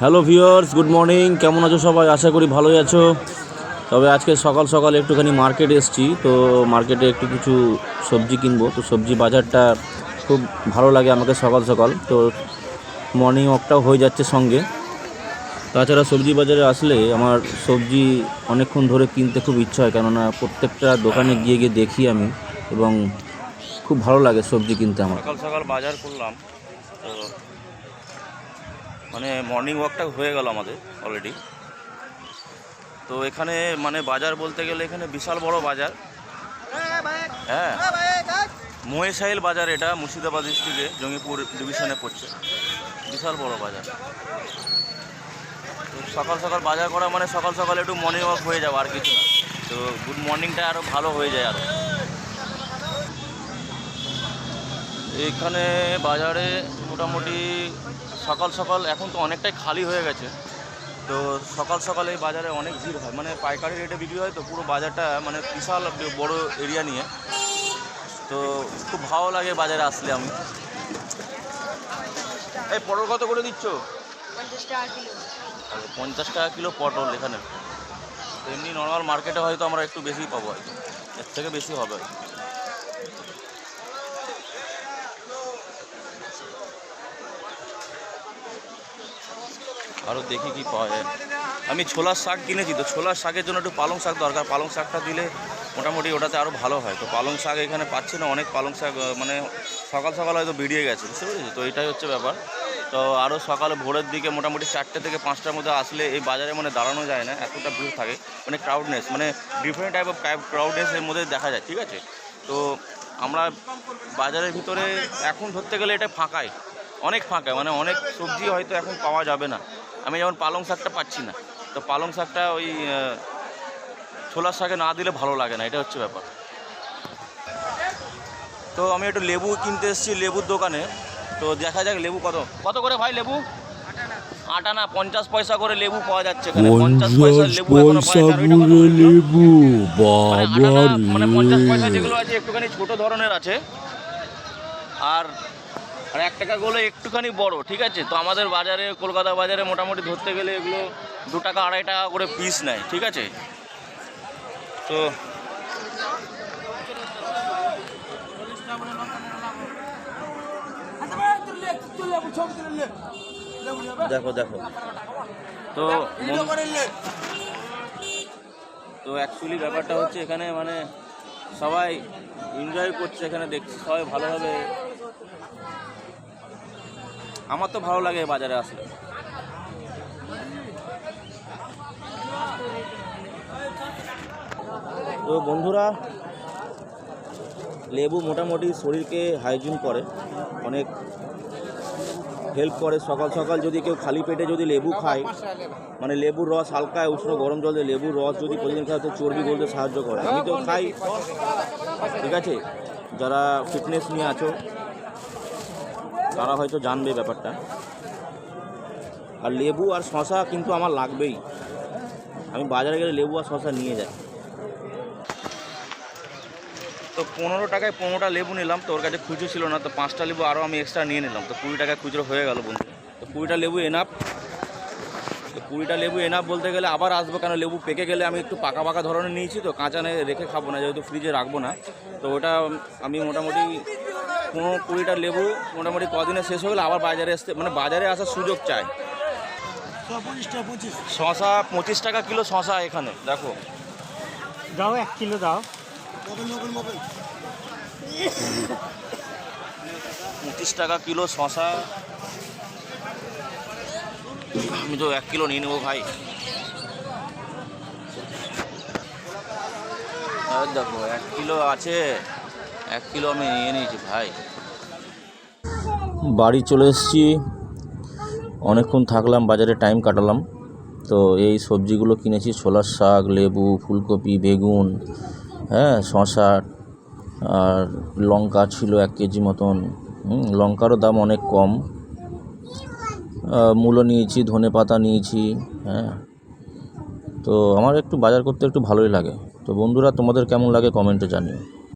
Hello viewers good morning কেমন আছো সবাই? আশা করি ভালোই আছো। তবে আজকে সকাল সকাল একটুখানি মার্কেট এসেছি। তো মার্কেটে একটু কিছু সবজি কিনবো। তো সবজি বাজারটা খুব ভালো লাগে আমাকে সকাল সকাল। তো মর্নিং ওয়াকটাও হয়ে যাচ্ছে সঙ্গে। তাছাড়া সবজি বাজারে আসলে আমার সবজি অনেকক্ষণ ধরে কিনতে খুব ইচ্ছা হয়। কেননা প্রত্যেকটা দোকানে গিয়ে গিয়ে দেখি আমি। এবং খুব ভালো লাগে সবজি কিনতে আমার। সকাল সকাল বাজার করলাম। মানে মর্নিং ওয়াকটা হয়ে গেল আমাদের অলরেডি তো এখানে মানে বাজার বলতে গেলে এখানে বিশাল বড় বাজার। হ্যাঁ। মহেশাইল বাজার এটা, মুর্শিদাবাদ ডিস্ট্রিক্টে জঙ্গিপুর ডিভিশনে পড়ছে। বিশাল বড় বাজার। তো সকাল সকাল বাজার করা মানে সকাল সকাল একটু মর্নিং ওয়াক হয়ে যাবে আর কিছু না। তো গুড মর্নিংটা আরও ভালো হয়ে যায় আরও এখানে বাজারে মোটামুটি সকাল সকাল এখন তো অনেকটাই খালি হয়ে গেছে। তো সকাল সকাল এই বাজারে অনেক ভিড় হয়। মানে পাইকারি রেটে বিক্রি হয় তো পুরো বাজারটা মানে বিশাল বড় এরিয়া নিয়ে। তো খুব ভালো লাগে বাজারে আসলে আমি। এই পটল কত করে দিচ্ছ? পঞ্চাশ টাকা কিলো। পঞ্চাশ টাকা কিলো পটল এখানে। তো এমনি নর্মাল মার্কেটে হয়তো আমরা একটু বেশি পাবো হয়তো। এর থেকে বেশি হবে। আরও দেখি কি পাওয়া যায়। আমি ছোলার শাক কিনেছি, তো ছোলার শাকের জন্য একটু পালং শাক দরকার। পালং শাকটা দিলে মোটামুটি ওটাতে আরও ভালো হয়। তো পালং শাক এখানে পাচ্ছি না, অনেক পালং শাক মানে সকাল সকাল হয়তো বেরিয়ে গেছে, বুঝতে পেরেছি তো এটাই হচ্ছে ব্যাপার। তো আরও সকালে ভোরের দিকে মোটামুটি চারটে থেকে পাঁচটার মধ্যে আসলে এই বাজারে মানে দাঁড়ানো যায় না, এতটা ভিড় থাকে মানে ক্রাউডনেস মানে ডিফারেন্ট টাইপ অফ ক্রাউডনেসের মধ্যে দেখা যায়, ঠিক আছে? তো আমরা বাজারের ভিতরে এখন ধরতে গেলে এটা ফাঁকাই, অনেক ফাঁকা মানে অনেক সবজি হয়তো এখন পাওয়া যাবে না। আমি যেমন পালং শাকটা পাচ্ছি না তো পালং শাকটা ওই ছোলার শাকে না দিলে ভালো লাগে না এটা হচ্ছে ব্যাপার। তো আমি একটু লেবু কিনতে এসেছি লেবুর দোকানে তো দেখা যাক লেবু কত। কত করে ভাই লেবু? আটা না পঞ্চাশ পয়সা করে লেবু পাওয়া যাচ্ছে এখানে পঞ্চাশ পয়সার লেবু মানে মানে পঞ্চাশ পয়সা যেগুলো আছে একটুখানি ছোট ধরনের আছে আর আর এক টাকা টাকাগুলো একটুখানি বড়, ঠিক আছে? তো আমাদের বাজারে, কলকাতা বাজারে মোটামুটি ধরতে গেলে এগুলো দু টাকা, আড়াই টাকা করে পিস নেয়, ঠিক আছে? তো দেখো দেখো। তো তো অ্যাকচুয়ালি ব্যাপারটা হচ্ছে এখানে মানে সবাই এনজয় করছে এখানে দেখছি, সবাই ভালোভাবে আমার তো ভালো লাগে বাজারে আসলে। তো বন্ধুরা, লেবু মোটামুটি শরীরকে হাইজিন করে, অনেক হেল্প করে। সকাল সকাল যদি কেউ খালি পেটে যদি লেবু খায় মানে লেবুর রস হালকা উষ্ণ গরম জল দিয়ে লেবুর রস যদি প্রতিদিন খায়, তো চর্বি গলতে সাহায্য করে। আমি তো খাই। ঠিক আছে? যারা ফিটনেস নিয়ে আছো তারা হয়তো জানবে ব্যাপারটা। আর লেবু আর শশা কিন্তু আমার লাগবেই। আমি বাজারে গেলে লেবু আর শশা নিয়ে যাই। তো পনেরো টাকায় পনেরোটা লেবু নিলাম, তো ওর কাছে খুচরো ছিল না, তো পাঁচটা লেবু আরও আমি এক্সট্রা নিয়ে নিলাম। তো কুড়ি টাকায় খুচরো হয়ে গেল বন্ধু তো কুড়িটা লেবু এনাফ তো কুড়িটা লেবু এনাফ বলতে গেলে আবার আসব কেন? লেবু পেকে গেলে আমি একটু পাকা পাকা ধরনের নিয়েছি, তো কাঁচা রেখে খাব, না যেহেতু ফ্রিজে রাখব না। তো ওটা আমি মোটামুটি পনেরো কুড়িটা লেবু মোটামুটি কদিনে শেষ হয়ে গেলে আবার বাজারে আসতে মানে বাজারে আসার সুযোগ চাই। শশা পঁচিশ টাকা কিলো শশা এখানে দেখো। দাও এক কিলো দাও। পঁচিশ টাকা কিলো শশা। আমি তো এক কিলো নিয়ে নেব ভাই। দেখো এক কিলো আছে। এক কিলো আমি নিয়ে নিয়েছি, ভাই। বাড়ি চলে এসেছি। অনেকক্ষণ থাকলাম, বাজারে টাইম কাটালাম। তো এই সবজিগুলো কিনেছি, ছোলার শাক, লেবু, ফুলকপি, বেগুন হ্যাঁ শশা আর লঙ্কা ছিল এক কেজি মতন। লঙ্কারও দাম অনেক কম। মূলো নিয়েছি, ধনে পাতা নিয়েছি হ্যাঁ। তো আমার একটু বাজার করতে একটু ভালোই লাগে। তো বন্ধুরা, তোমাদের কেমন লাগে কমেন্টে জানিও।